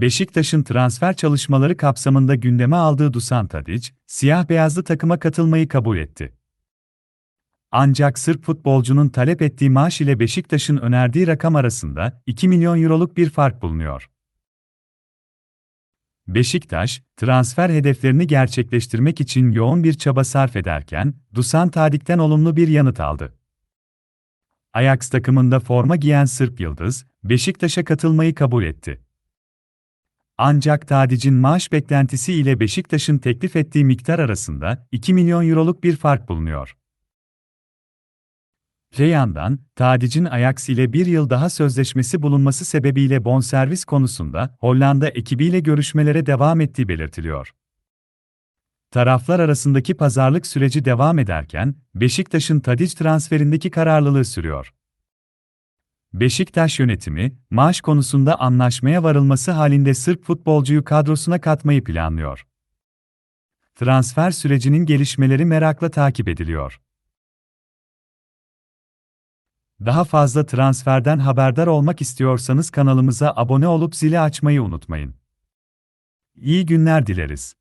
Beşiktaş'ın transfer çalışmaları kapsamında gündeme aldığı Dusan Tadic, siyah-beyazlı takıma katılmayı kabul etti. Ancak Sırp futbolcunun talep ettiği maaş ile Beşiktaş'ın önerdiği rakam arasında 2 milyon euroluk bir fark bulunuyor. Beşiktaş, transfer hedeflerini gerçekleştirmek için yoğun bir çaba sarf ederken, Dusan Tadic'ten olumlu bir yanıt aldı. Ajax takımında forma giyen Sırp Yıldız, Beşiktaş'a katılmayı kabul etti. Ancak Tadic'in maaş beklentisi ile Beşiktaş'ın teklif ettiği miktar arasında 2 milyon euroluk bir fark bulunuyor. Öte yandan, Tadic'in Ajax ile bir yıl daha sözleşmesi bulunması sebebiyle bonservis konusunda Hollanda ekibiyle görüşmelere devam ettiği belirtiliyor. Taraflar arasındaki pazarlık süreci devam ederken, Beşiktaş'ın Tadic transferindeki kararlılığı sürüyor. Beşiktaş yönetimi, maaş konusunda anlaşmaya varılması halinde Sırp futbolcuyu kadrosuna katmayı planlıyor. Transfer sürecinin gelişmeleri merakla takip ediliyor. Daha fazla transferden haberdar olmak istiyorsanız kanalımıza abone olup zili açmayı unutmayın. İyi günler dileriz.